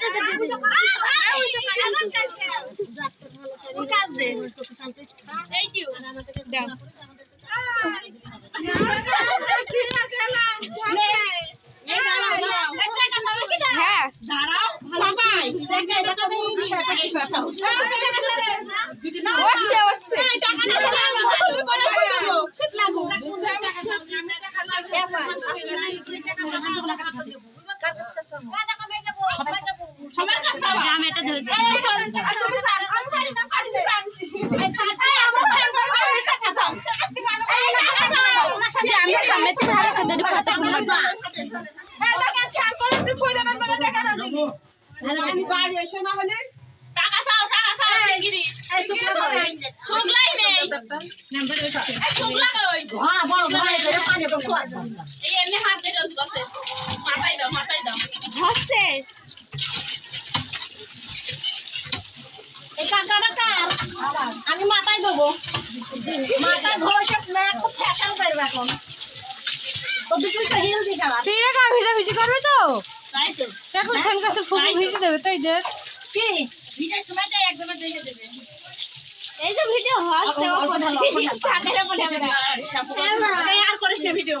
শুরু শুরু রুটন ভরায় আয় রে তার মোদি এই সোয়াগির হাতাশির ভাবি দাম বলো হ্যাঁ আলাদা হ্যাঁ জামেটা ধরছে আমি সামনে ভালো সুন্দর কথা আমি বাড়ি এসো না হলে টাকা চাও টাকা চাও শিগগিরি শুকলাই নেই শুকলা কই হ্যাঁ বড় ভাই করে পানি বলতে এই এমনি হাত দিয়ে বসে মাথায় দাও মাথায় দাও। হচ্ছে। এই কাঁটাটা কার? আমি মাথায় দেবো মাথায় ধরে সব খুব ফ্যাশন করবে এখন। ও দুপুর তো হিল দিতে তুই এরকম ভিজা ভিজি করবে তো? তাই তো। দেখো ওখান কাছে ফুল ভিজে দেবে তাই যে কি? ভিডিও সময় তাই দেখে দেবে। এই যে ভিডিও আর করিস না ভিডিও।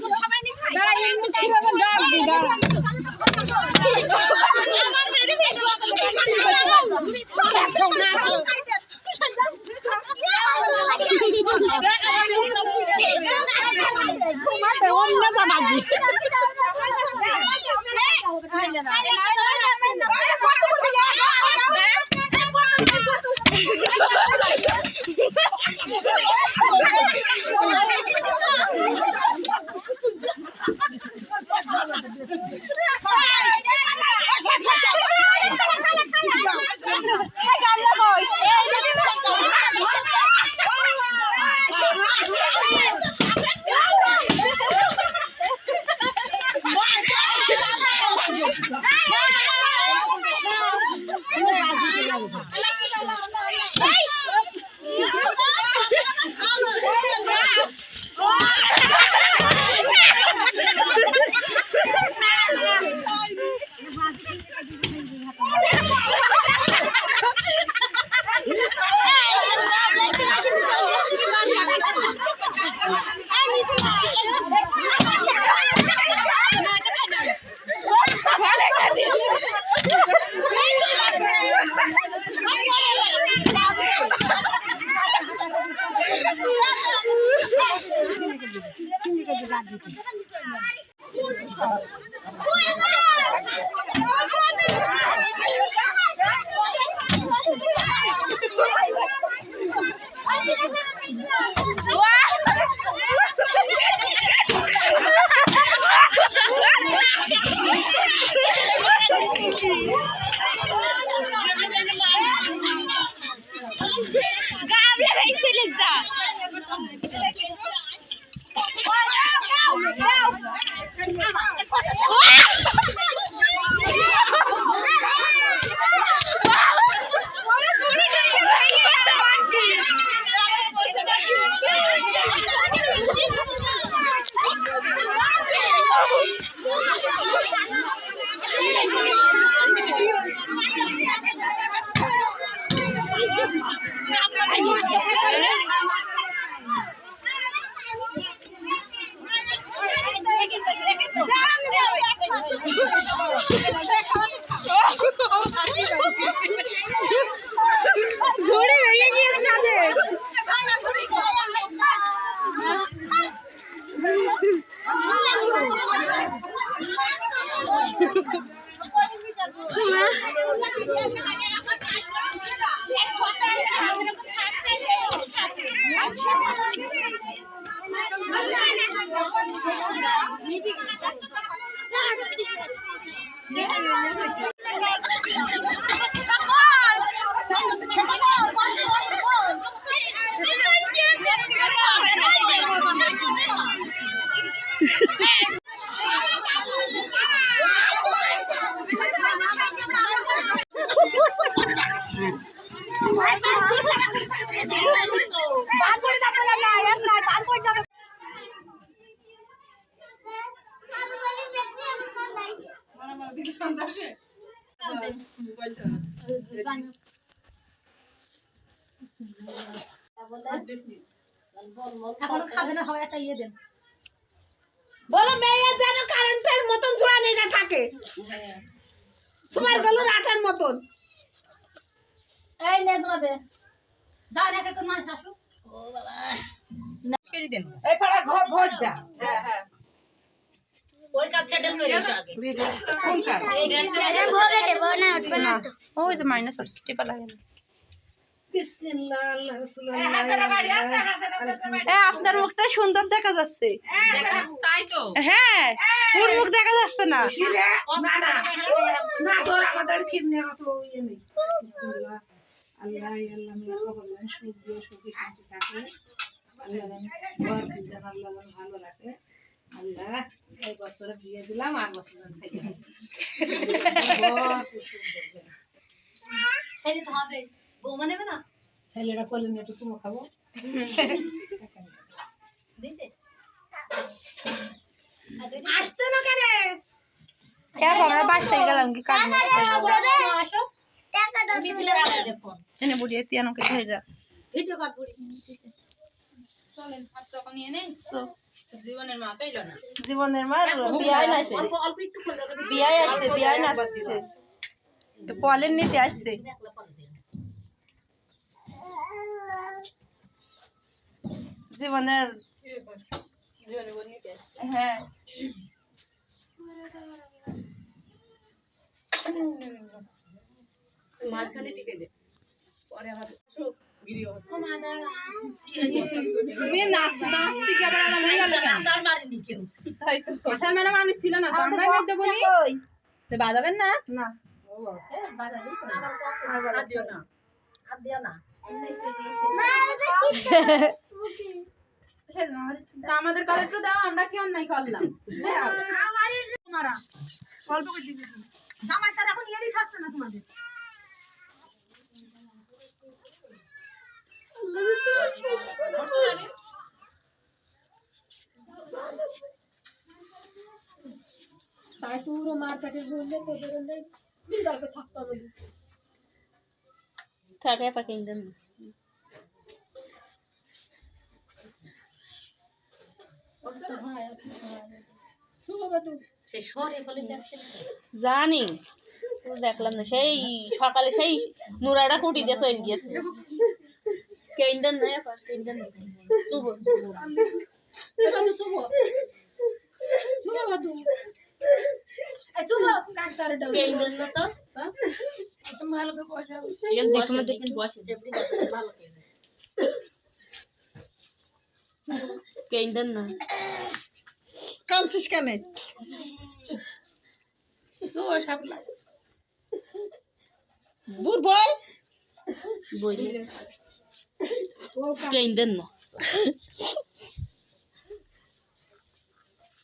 ไม่มีอ ঝুড়ি ভেঙে গিয়েছে তাদের। এখন খাবে না বলো মেয়ে যেন কারেন্টের মতন জোড়া লেগে থাকে। তোমার গেল আটার মতন। এই নে তোমাদের দাও এক এক করে মাছ আসুক। এই পাড়া ঘর ঘর যা। ওই যে মাইনাস টিপা লাগে হ্যাঁ আপনার মুখটা সুন্দর দেখা যাচ্ছে। হ্যাঁ ওর মুখ দেখা যাচ্ছে না। ইয়ে নেই। বিসমিল্লাহ। আল্লাহ আল্লাহ মেয়ে কবলান সুখ দিয়ে সুখী শান্তি থাকে। আল্লাহ ভালো রাখে। আল্লাহ এই বছরে বিয়ে দিলাম আর বছর ছেলে। বড় তো হবে। বৌমা নেবে না? ছেলেটা করলে একটু চুমো খাব। দিছে আসছে না কেন? আমরা বাসায় গেলাম কি কাজ আসো। মিথিলের আগে দে ফোন। এনে বুড়িয়ে তিয়ানোকে ধরে যা ভিডিও কল করি চলেন হাত তখন নিয়ে নেই জীবনের মা তাইল না জীবনের মা বিয়ায় নাচছে অল্প অল্প একটু করে দেবে বিয়ায় আসছে বিয়ায় নাচছে পলের নিতে আসছে একলা পরে দিন জীবনের জীবনে বল নিতে হ্যাঁ মাঝখানে টিপে দে। পরে আবার বাজাবেন না না আমাদের একটু দাও আমরা কি অন্যায় করলাম? অল্প করে দিবি জামাই তার এখন খাচ্ছে না তোমাদের তাই মার্কেটের ঘুরলে তোদের দিন দরকার থাকতে হবে। থাকে দেখছে জানি দেখলাম না সেই সকালে সেই নুরাটা কুটি দিয়ে চলে গিয়েছে। কে ইন্দান নাই ইন্দান নাই চুব কে ইন্দান না তো ভালো করে পয়সা দেখুন দেখুন বসে ভালো করে কেইন্দেন না কাঁদছিস কেন বুর বই কেইন্দেন না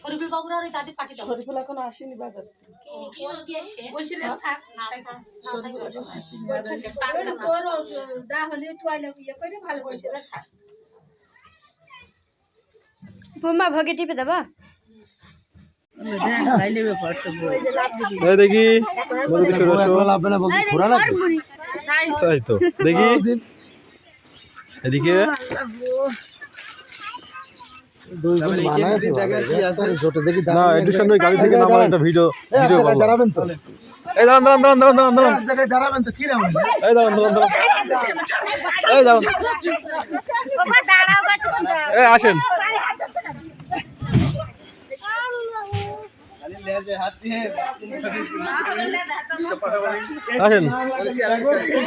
শরীফুল বাবুরা ওই দাদির পাটি দাও শরীফুল এখন আসেনি বাজার কি কোন দিয়ে সে বসে থাক শরীফুল এখন আসেনি ওই তোর দা হলে তোয়ালে ইয়ে করে ভালো বসে থাক বোমা ভগে টিপে দেবা দেখি দেখি এদিকে না একটু সামনে গাড়ি থেকে নামার একটা ভিডিও ভিডিও দাঁড়াবেন তো। এই দাঁড়ান দাঁড়ান দাঁড়ান দাঁড়ান দাঁড়ান দাঁড়ান। দাঁড়াবেন তো এই দাঁড়ান দাঁড়ান দাঁড়ান। এই দাঁড়ান। এই আসেন। আসেন।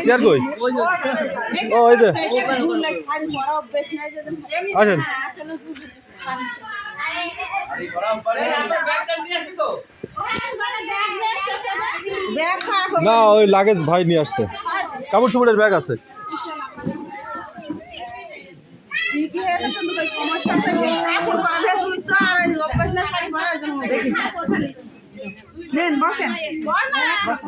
চেয়ার কই? ও এই যে। আসেন। না ওই লাগেজ ভাই নিয়ে আসছে। কাপড় চোপড়ের ব্যাগ আছে। নেন বসেন। বসে